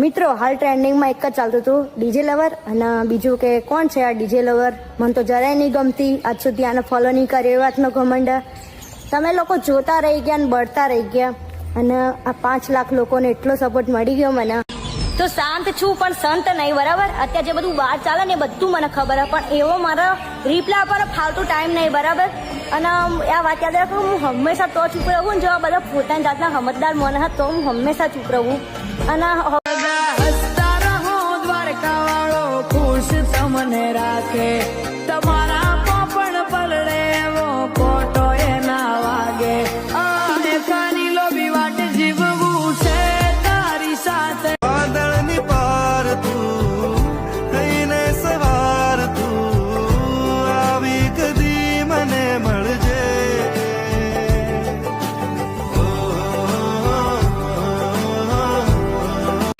મિત્રો, હાલ ટ્રેન્ડિંગમાં એક જ ચાલતું હતું, ડીજે લવર, અને બીજું કે કોણ છે આ ડીજે લવર? મને તો જરાય નહીં ગમતી, આજ સુધી આને ફોલો નહીં કર્યો એ વાતનો ઘમંડ. તમે લોકો જોતા રહી ગયા અને બળતા રહી ગયા, અને આ પાંચ લાખ લોકોને એટલો સપોર્ટ મળી ગયો મને. તો શાંત છું, પણ સંત નહીં, બરાબર? અત્યારે જે બધું બહાર ચાલે ને એ બધું મને ખબર પણ એવો મારો રિપ્લાય પર ફાલતુ ટાઈમ નહીં, બરાબર? અને આ વાત યાદ રાખું, હું હંમેશા તો ચૂપ રહું ને જો આ બધા પોતાની જાતના સમજદાર મને હતો હું હંમેશા ચૂપ રહું. અને હસતા રહો દ્વારકા વાળો ખુશ તમને રાખે. તમારા